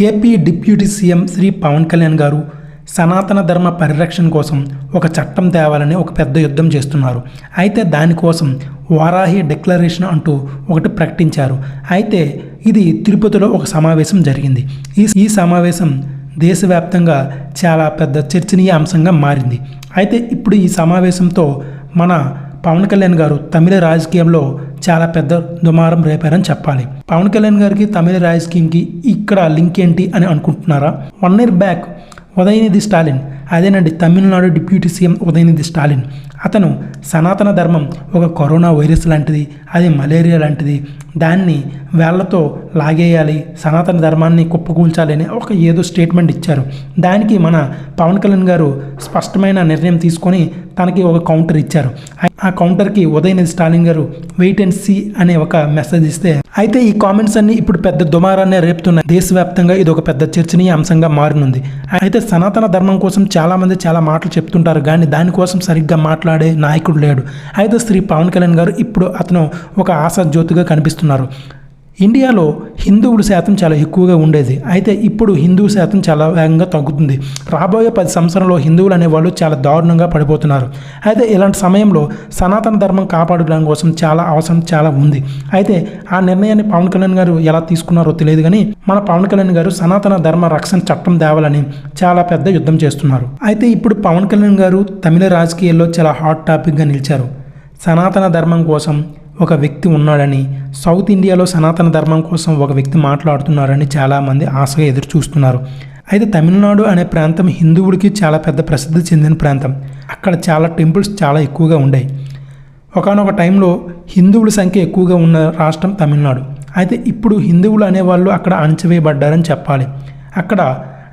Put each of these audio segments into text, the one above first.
AP deputy CM Shri Pawan Kalyan garu Sanatana Dharma పరిరక్షణ కోసం ఒక చట్టం తేవాలని ఒక పెద్ద యుద్ధం చేస్తున్నారు. అయితే దానికోసం వారాహి డిక్లరేషన్ అంటూ ఒకటి ప్రకటించారు. అయితే ఇది తిరుపతిలో ఒక సమావేశం జరిగింది. ఈ ఈ సమావేశం దేశవ్యాప్తంగా చాలా పెద్ద చర్చనీయ అంశంగా మారింది. అయితే ఇప్పుడు ఈ సమావేశంతో మన పవన్ కళ్యాణ్ గారు తమిళ రాజకీయంలో చాలా పెద్ద దుమారం రేపారని చెప్పాలి. పవన్ కళ్యాణ్ గారికి తమిళ రాజకీయంకి ఇక్కడ లింక్ ఏంటి అని అనుకుంటున్నారా? One year back Udhayanidhi Stalin అదేనండి తమిళనాడు డిప్యూటీ సీఎం ఉదయనిధి స్టాలిన్. అతను సనాతన ధర్మం ఒక కరోనా వైరస్ లాంటిది అది మలేరియా లాంటిది. దాన్ని వేళ్ళతో లాగేయాలి సనాతన ధర్మాన్ని కుప్పకూల్చాలి అని ఒక ఏదో స్టేట్మెంట్ ఇచ్చారు. దానికి మన పవన్ కళ్యాణ్ గారు స్పష్టమైన నిర్ణయం తీసుకొని తనకి ఒక కౌంటర్ ఇచ్చారు. ఆ కౌంటర్కి ఉదయనిధి స్టాలిన్ గారు వెయిట్ అండ్ సీ అనే ఒక మెసేజ్ ఇస్తే అయితే ఈ కామెంట్స్ అన్ని ఇప్పుడు పెద్ద దుమారాన్ని రేపుతున్నాయి. దేశవ్యాప్తంగా ఇది ఒక పెద్ద చర్చనీయ అంశంగా మారనుంది. అయితే సనాతన ధర్మం కోసం చాలామంది చాలా మాటలు చెప్తుంటారు కానీ దానికోసం సరిగ్గా మాట్లాడే నాయకుడు లేడు. అయితే శ్రీ పవన్ కళ్యాణ్ గారు ఇప్పుడు అతను ఒక ఆశాజ్యోతిగా కనిపిస్తున్నారు. ఇండియాలో హిందువుల శాతం చాలా ఎక్కువగా ఉండేది. అయితే ఇప్పుడు హిందూ శాతం చాలా వేగంగా తగ్గుతుంది. రాబోయే పది సంవత్సరంలో హిందువులు అనేవాళ్ళు చాలా దారుణంగా పడిపోతున్నారు. అయితే ఇలాంటి సమయంలో సనాతన ధర్మం కాపాడడం కోసం చాలా అవసరం చాలా ఉంది. అయితే ఆ నిర్ణయాన్ని పవన్ కళ్యాణ్ గారు ఎలా తీసుకున్నారో తెలియదు కానీ మన పవన్ కళ్యాణ్ గారు సనాతన ధర్మ రక్షణ చట్టం తేవాలని చాలా పెద్ద యుద్ధం చేస్తున్నారు. అయితే ఇప్పుడు పవన్ కళ్యాణ్ గారు తమిళ రాజకీయాల్లో చాలా హాట్ టాపిక్గా నిలిచారు. సనాతన ధర్మం కోసం ఒక వ్యక్తి ఉన్నాడని సౌత్ ఇండియాలో సనాతన ధర్మం కోసం ఒక వ్యక్తి మాట్లాడుతున్నారని చాలామంది ఆశగా ఎదురు చూస్తున్నారు. అయితే తమిళనాడు అనే ప్రాంతం హిందువుడికి చాలా పెద్ద ప్రసిద్ధి చెందిన ప్రాంతం. అక్కడ చాలా టెంపుల్స్ చాలా ఎక్కువగా ఉండేవి ఒకనొక టైంలో హిందువుల సంఖ్య ఎక్కువగా ఉన్న రాష్ట్రం తమిళనాడు. అయితే ఇప్పుడు హిందువులు అనేవాళ్ళు అక్కడ అణచివేయబడ్డారని చెప్పాలి. అక్కడ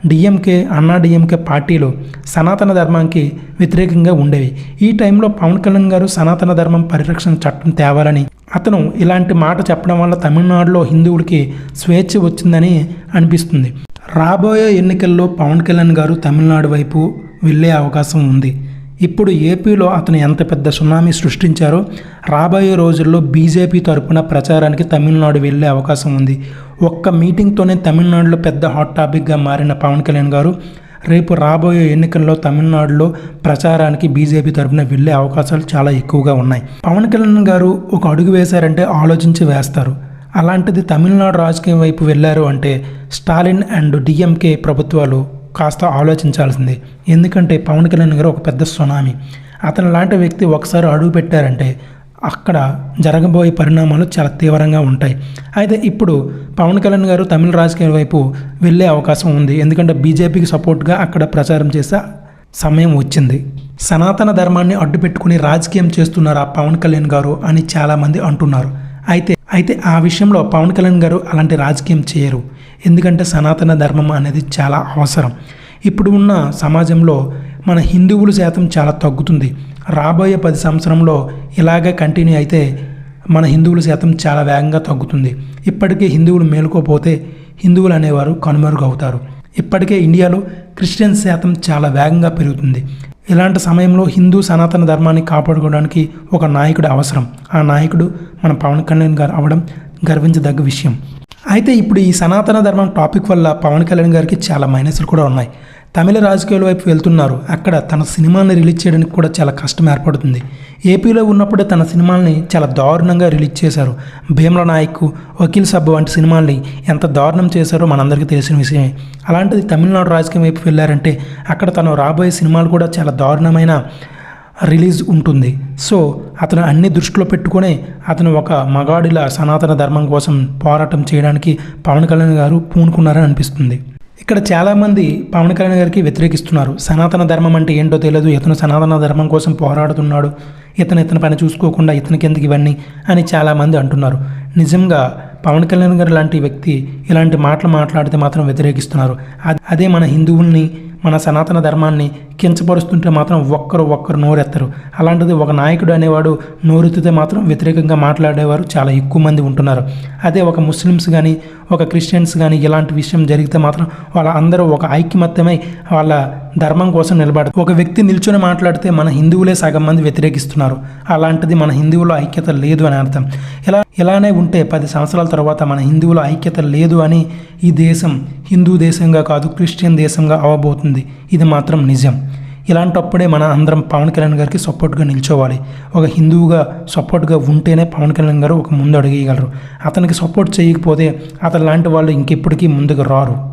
డిఎంకే అన్నా డిఎంకే పార్టీలు సనాతన ధర్మానికి వ్యతిరేకంగా ఉండేవి. ఈ టైంలో పవన్ కళ్యాణ్ గారు సనాతన ధర్మం పరిరక్షణ చట్టం తేవాలని అతను ఇలాంటి మాట చెప్పడం వల్ల తమిళనాడులో హిందువులకి స్వేచ్ఛ వచ్చిందని అనిపిస్తుంది. రాబోయే ఎన్నికల్లో పవన్ కళ్యాణ్ గారు తమిళనాడు వైపు వెళ్ళే అవకాశం ఉంది. ఇప్పుడు ఏపీలో అతను ఎంత పెద్ద సునామీ సృష్టించారో రాబోయే రోజుల్లో బీజేపీ తరపున ప్రచారానికి తమిళనాడు వెళ్ళే అవకాశం ఉంది. ఒక్క మీటింగ్తోనే తమిళనాడులో పెద్ద హాట్ టాపిక్గా మారిన పవన్ కళ్యాణ్ గారు రేపు రాబోయే ఎన్నికల్లో తమిళనాడులో ప్రచారానికి బీజేపీ తరపున వెళ్ళే అవకాశాలు చాలా ఎక్కువగా ఉన్నాయి. పవన్ కళ్యాణ్ గారు ఒక అడుగు వేశారంటే ఆలోచించి వేస్తారు. అలాంటిది తమిళనాడు రాజకీయం వైపు వెళ్ళారు అంటే స్టాలిన్ అండ్ డిఎంకే ప్రభుత్వాలు కాస్త ఆలోచించాల్సిందే. ఎందుకంటే పవన్ కళ్యాణ్ గారు ఒక పెద్ద సునామీ. అతను లాంటి వ్యక్తి ఒకసారి అడుగు పెట్టారంటే అక్కడ జరగబోయే పరిణామాలు చాలా తీవ్రంగా ఉంటాయి. అయితే ఇప్పుడు పవన్ కళ్యాణ్ గారు తమిళ రాజకీయాల వైపు వెళ్ళే అవకాశం ఉంది. ఎందుకంటే బీజేపీకి సపోర్ట్గా అక్కడ ప్రచారం చేసే సమయం వచ్చింది. సనాతన ధర్మాన్ని అడ్డుపెట్టుకుని రాజకీయం చేస్తున్నారు ఆ పవన్ కళ్యాణ్ గారు అని చాలామంది అంటున్నారు. అయితే అయితే ఆ విషయంలో పవన్ కళ్యాణ్ గారు అలాంటి రాజకీయం చేయరు. ఎందుకంటే సనాతన ధర్మం అనేది చాలా అవసరం. ఇప్పుడు ఉన్న సమాజంలో మన హిందువుల శాతం చాలా తగ్గుతుంది. రాబోయే పది సంవత్సరంలో ఇలాగే కంటిన్యూ అయితే మన హిందువుల శాతం చాలా వేగంగా తగ్గుతుంది. ఇప్పటికే హిందువులు మేలుకోపోతే హిందువులు అనేవారు కనుమరుగవుతారు. ఇప్పటికే ఇండియాలో క్రిస్టియన్ శాతం చాలా వేగంగా పెరుగుతుంది. ఇలాంటి సమయంలో హిందూ సనాతన ధర్మాన్ని కాపాడుకోవడానికి ఒక నాయకుడు అవసరం. ఆ నాయకుడు మన పవన్ కళ్యాణ్ గారు అవడం గర్వించదగ్గ విషయం. అయితే ఇప్పుడు ఈ సనాతన ధర్మం టాపిక్ వల్ల పవన్ కళ్యాణ్ గారికి చాలా మైనస్లు కూడా ఉన్నాయి. తమిళ రాజకీయాల వైపు వెళ్తున్నారు. అక్కడ తన సినిమాని రిలీజ్ చేయడానికి కూడా చాలా కష్టం ఏర్పడుతుంది. ఏపీలో ఉన్నప్పుడే తన సినిమాల్ని చాలా దారుణంగా రిలీజ్ చేశారు. భీమల నాయక్ వకీల్ సబ్బు వంటి సినిమాల్ని ఎంత దారుణం చేశారో మనందరికీ తెలిసిన విషయమే. అలాంటిది తమిళనాడు రాజకీయం వైపు వెళ్ళారంటే అక్కడ తను రాబోయే సినిమాలు కూడా చాలా దారుణమైన రిలీజ్ ఉంటుంది. సో అతను అన్ని దృష్టిలో పెట్టుకొని అతను ఒక మగాడిలా సనాతన ధర్మం కోసం పోరాటం చేయడానికి పవన్ కళ్యాణ్ గారు పూనుకున్నారని అనిపిస్తుంది. ఇక్కడ చాలామంది పవన్ కళ్యాణ్ గారికి వ్యతిరేకిస్తున్నారు. సనాతన ధర్మం అంటే ఏంటో తెలియదు. ఇతను సనాతన ధర్మం కోసం పోరాడుతున్నాడు. ఇతను ఇతని పని చూసుకోకుండా ఇతనికి ఎందుకు ఇవన్నీ అని చాలామంది అంటున్నారు. నిజంగా పవన్ కళ్యాణ్ గారు లాంటి వ్యక్తి ఇలాంటి మాటలు మాట్లాడితే మాత్రం వ్యతిరేకిస్తున్నారు. అదే మన హిందువుల్ని మన సనాతన ధర్మాన్ని కించపరుస్తుంటే మాత్రం ఒక్కరు ఒక్కరు నోరెత్తరు. అలాంటిది ఒక నాయకుడు అనేవాడు నోరెత్తితే మాత్రం వ్యతిరేకంగా మాట్లాడేవారు చాలా ఎక్కువ మంది ఉంటున్నారు. అదే ఒక ముస్లిమ్స్ కానీ ఒక క్రిస్టియన్స్ కానీ ఇలాంటి విషయం జరిగితే మాత్రం వాళ్ళ అందరూ ఒక ఐక్యమత్యమై వాళ్ళ ధర్మం కోసం నిలబడతారు. ఒక వ్యక్తి నిల్చొని మాట్లాడితే మన హిందువులే సగం మంది వ్యతిరేకిస్తున్నారు. అలాంటిది మన హిందువుల ఐక్యత లేదు అని అర్థం. ఇలా ఇలానే ఉంటే పది సంవత్సరాల తర్వాత మన హిందువుల ఐక్యత లేదు అని ఈ దేశం హిందూ దేశంగా కాదు క్రిస్టియన్ దేశంగా అవబోతుంది. ఇది మాత్రం నిజం. ఇలాంటప్పుడే మన అందరం పవన్ కళ్యాణ్ గారికి సపోర్ట్గా నిల్చోవాలి. ఒక హిందువుగా సపోర్ట్గా ఉంటేనే పవన్ కళ్యాణ్ గారు ఒక ముందు అడిగేయగలరు అతనికి సపోర్ట్ చేయకపోతే అతను లాంటి వాళ్ళు ఇంకెప్పటికీ ముందుకు రారు.